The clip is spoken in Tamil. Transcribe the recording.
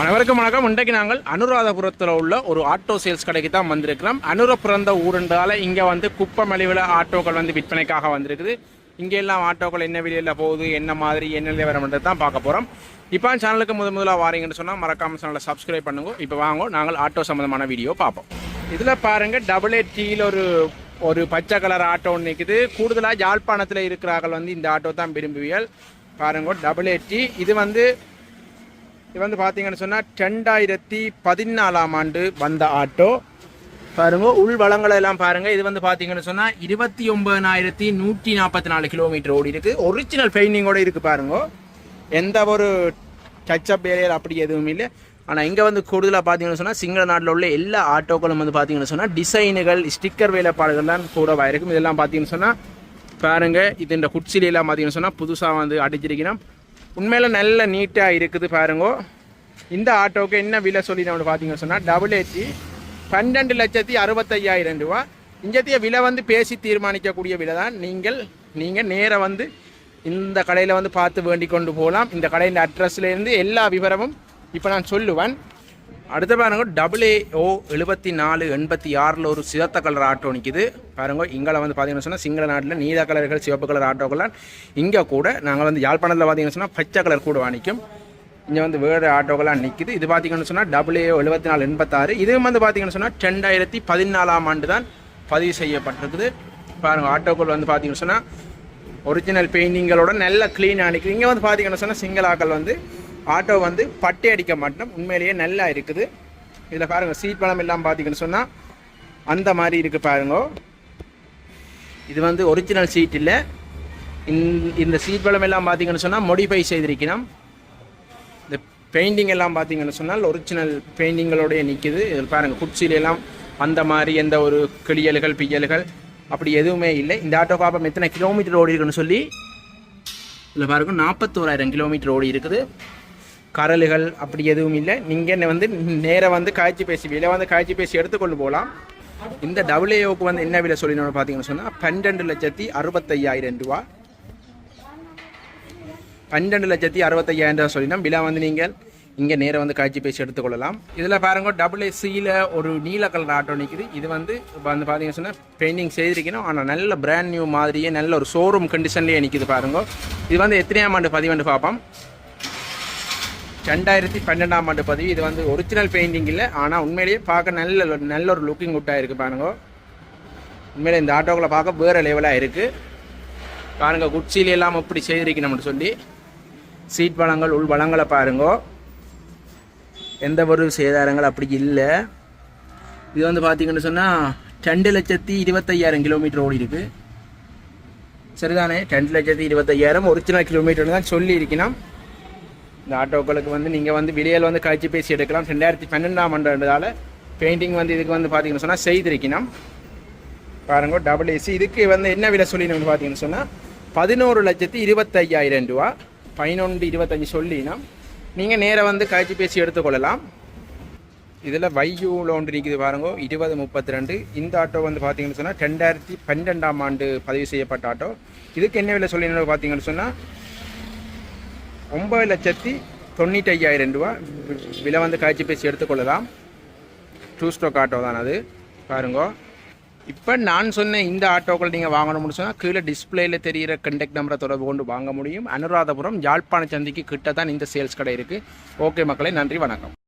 அனைவருக்கும் வணக்கம். இன்றைக்கு நாங்கள் அனுராதபுரத்தில் உள்ள ஒரு ஆட்டோ சேல்ஸ் கடைக்கு தான் வந்திருக்கிறோம். அனுர பிறந்த ஊருன்றால இங்கே வந்து குப்பை மலிவில் ஆட்டோக்கள் வந்து விற்பனைக்காக வந்திருக்குது. இங்கே எல்லாம் ஆட்டோக்கள் என்ன விலையில் போகுது என்ன மாதிரி என்ன நிலவரம்ன்றது தான் பார்க்க போகிறோம் இப்போ சேனலுக்கு முதல் முதலாக வாரீங்கன்னு சொன்னால் மறக்காம சேனலை சப்ஸ்கிரைப் பண்ணுங்க. இப்போ வாங்க நாங்கள் ஆட்டோ சம்மந்தமான வீடியோ பார்ப்போம். இதில் பாருங்கள் டபுள் எயிட் டீயில் ஒரு ஒரு பச்சை கலர் ஆட்டோ ஒன்று நிற்குது கூடுதலாக யாழ்ப்பாணத்தில் இருக்கிறார்கள் வந்து இந்த ஆட்டோ தான் விரும்புவியல் பாருங்க டபுள் எயிட்டி இது வந்து இது வந்து பார்த்தீங்கன்னு சொன்னால் ரெண்டாயிரத்தி பதினாலாம் ஆண்டு வந்த ஆட்டோ. பாருங்க உள் வளங்களை எல்லாம் பாருங்க. இது வந்து பார்த்தீங்கன்னு சொன்னால் இருபத்தி ஒன்பதாயிரத்தி நூற்றி நாற்பத்தி நாலு கிலோமீட்டர் ஓடி இருக்கு. ஒரிஜினல் பெயிண்டிங்கோட இருக்கு பாருங்க. எந்த ஒரு டச்சப் ஏரியர் அப்படி எதுவும் இல்லை. ஆனால் இங்கே வந்து கூடுதலாக பார்த்தீங்கன்னு சொன்னால் சிங்கள நாட்டில் உள்ள எல்லா ஆட்டோக்களும் வந்து பார்த்தீங்கன்னு சொன்னால் டிசைனுகள் ஸ்டிக்கர் வேலைப்பாடுகள்லாம் கூடவாக இருக்கும் இதெல்லாம் பார்த்தீங்கன்னு சொன்னால் பாருங்க இது இந்த குட்சிலாம் பார்த்தீங்கன்னு சொன்னால் புதுசாக வந்து அடிச்சிருக்கிறோம். உண்மையில் நல்ல நீட்டாக இருக்குது பாருங்க. இந்த ஆட்டோவுக்கு என்ன விலை சொல்லி நம்ம பார்த்தீங்கன்னு சொன்னால் டபுள் ஏசி பன்னெண்டு லட்சத்தி அறுபத்தையாயிரம் ரூபா. இங்கத்திய விலை வந்து பேசி தீர்மானிக்கக்கூடிய விலை தான். நீங்கள் நீங்கள் நேராக வந்து இந்த கடையில் வந்து பார்த்து வேண்டிக் கொண்டு போகலாம். இந்த கடையின் அட்ரஸ்லேருந்து எல்லா விவரமும் இப்போ நான் சொல்லுவேன். அடுத்து பாருங்க டபுள் ஏ ஓ எழுபத்தி நாலு எண்பத்தி ஆறில் ஒரு சிவத்த கலர் ஆட்டோ நிற்கிது பாருங்க இங்கே வந்து பார்த்தீங்கன்னு சொன்னால் சிங்கள நாட்டில் நீல கலர்கள் சிவப்பு கலர் ஆட்டோக்கெல்லாம் இங்கே கூட நாங்கள் வந்து யாழ்ப்பாணத்தில் பார்த்தீங்கன்னு சொன்னால் பச்சை கலர் கூட வாணிக்கும். இங்கே வந்து வேறு ஆட்டோக்கெல்லாம் நிற்கிது இது பார்த்தீங்கன்னு சொன்னால் டபுள் ஏ எழுபத்தி நாலு எண்பத்தாறு. இதுவும் வந்து பார்த்தீங்கன்னு சொன்னால் ரெண்டாயிரத்தி பதினாலாம் ஆண்டு தான் பதிவு செய்யப்பட்டிருக்குது. பாருங்கள் ஆட்டோக்கள் வந்து பார்த்தீங்கன்னு சொன்னால் ஒரிஜினல் பெயிண்டிங்களோட நல்ல க்ளீனாக நிற்கிது இங்கே வந்து பார்த்தீங்கன்னு சொன்னால் சிங்கிள் ஆக்கள் வந்து ஆட்டோ வந்து பட்டை அடிக்க மாட்டோம் உண்மையிலேயே நல்லா இருக்குது. இதில் பாருங்கள் சீட் பழம் எல்லாம் பார்த்தீங்கன்னு சொன்னால் அந்த மாதிரி இருக்குது பாருங்க. இது வந்து ஒரிஜினல் சீட் இல்லை. இந்த சீட் பழம் எல்லாம் பார்த்தீங்கன்னு சொன்னால் மொடிஃபை செய்திருக்கணும். இந்த பெயிண்டிங் எல்லாம் பார்த்தீங்கன்னு சொன்னால் ஒரிஜினல் பெயிண்டிங்களோடய நிற்கிது இதில் பாருங்கள் குச்சியிலெல்லாம் அந்த மாதிரி எந்த ஒரு கிளியல்கள் பியல்கள் அப்படி எதுவுமே இல்லை. இந்த ஆட்டோ பாப்பம் எத்தனை கிலோமீட்டர் ஓடி இருக்குன்னு சொல்லி இதில் பாருங்க நாற்பத்தோராயிரம் கிலோமீட்டர் ஓடி இருக்குது. கரலுகள் அப்படி எதுவும் இல்லை. நீங்கள் என்ன வந்து நேராக வந்து காய்ச்சி பேசி விலை வந்து காய்ச்சி பேசி எடுத்துக்கொண்டு போகலாம். இந்த டபுள்ஏஓக்கு வந்து என்ன விலை சொல்லினோம்னு பார்த்தீங்கன்னு சொன்னால் பன்னெண்டு லட்சத்தி அறுபத்தையாயிரம் ரூபா. பன்னெண்டு லட்சத்தி அறுபத்தையாயிரம் ரூபா சொல்லினோம். விலை வந்து நீங்கள் இங்கே நேராக வந்து காய்ச்சி பேசி எடுத்துக்கொள்ளலாம். இதில் பாருங்க டபுள் ஏசியில் ஒரு நீல கலர் ஆட்டோ நிற்குது இது வந்து இப்போ வந்து பார்த்தீங்கன்னு சொன்னால் பெயிண்டிங் செய்திருக்கணும். ஆனால் நல்ல பிராண்ட் நியூ மாதிரியே நல்ல ஒரு ஷோரூம் கண்டிஷன்லேயே நிற்கிது பாருங்க. இது வந்து எத்தனையாம் ஆண்டு பதிவெண்டு பார்ப்போம். ரெண்டாயிரத்தி பன்னெண்டாம் ஆண்டு பதிவு. இது வந்து ஒரிஜினல் பெயிண்டிங் இல்லை ஆனால் உண்மையிலேயே பார்க்க நல்ல நல்ல ஒரு லுக்கிங் குட்டாக இருக்குது பாருங்க. உண்மையிலே இந்த ஆட்டோக்களை பார்க்க வேறு லெவலாக இருக்குது பாருங்க குச்சியில எல்லாம் எப்படி செய்திருக்கணும்னு சொல்லி. சீட் வளங்கள் உள் வளங்களை பாருங்க. எந்த ஒரு சேதாரங்கள் அப்படி இல்லை. இது வந்து பார்த்தீங்கன்னு சொன்னால் ரெண்டு லட்சத்தி இருபத்தையாயிரம் கிலோமீட்டர் ஓடி இருக்கு. சரிதானே? ரெண்டு லட்சத்தி இருபத்தையாயிரம் ஒரிஜினல் கிலோமீட்டர் தான் சொல்லி இருக்கணும். இந்த ஆட்டோக்களுக்கு வந்து நீங்கள் வந்து விலையில் வந்து கழிச்சு பேசி எடுக்கலாம். ரெண்டாயிரத்தி பன்னெண்டாம் ஆண்டுன்றதால பெயிண்டிங் வந்து இதுக்கு வந்து பார்த்தீங்கன்னு சொன்னால் செய்திருக்கணும். பாருங்க டபுள் ஏசி இதுக்கு வந்து என்ன விலை சொல்லினோம்னு பார்த்தீங்கன்னு சொன்னால் பதினோரு லட்சத்தி இருபத்தையாயிரம் ரூபா. பதினொன்று இருபத்தஞ்சி சொல்லினோம். நீங்கள் நேராக வந்து கழிச்சு பேசி எடுத்துக்கொள்ளலாம் இதில் வையூ ஒன்று இருக்குது பாருங்க இருபது முப்பத்தி ரெண்டு இந்த ஆட்டோ வந்து பார்த்தீங்கன்னு சொன்னால் ரெண்டாயிரத்தி பன்னெண்டாம் ஆண்டு பதிவு செய்யப்பட்ட ஆட்டோ. இதுக்கு என்ன விலை சொல்லினோம் பார்த்தீங்கன்னு சொன்னால் ஒம்பது லட்சத்தி தொண்ணூற்றி ஐயாயிரம் ரூபா. விலை வந்து காய்ச்சி பேசி எடுத்துக்கொள்ளலாம். டூ ஸ்டோக் ஆட்டோ தான் அது. பாருங்க. இப்போ நான் சொன்ன இந்த ஆட்டோக்கள் நீங்கள் வாங்கணும்னு சொன்னால் கீழே டிஸ்பிளேயில் தெரிகிற கண்டெக்ட் நம்பரை தொடர்பு கொண்டு வாங்க முடியும். அனுராதபுரம் யாழ்ப்பாண சந்திக்கு கிட்ட தான் இந்த சேல்ஸ் கடை இருக்குது ஓகே மக்களே நன்றி வணக்கம்.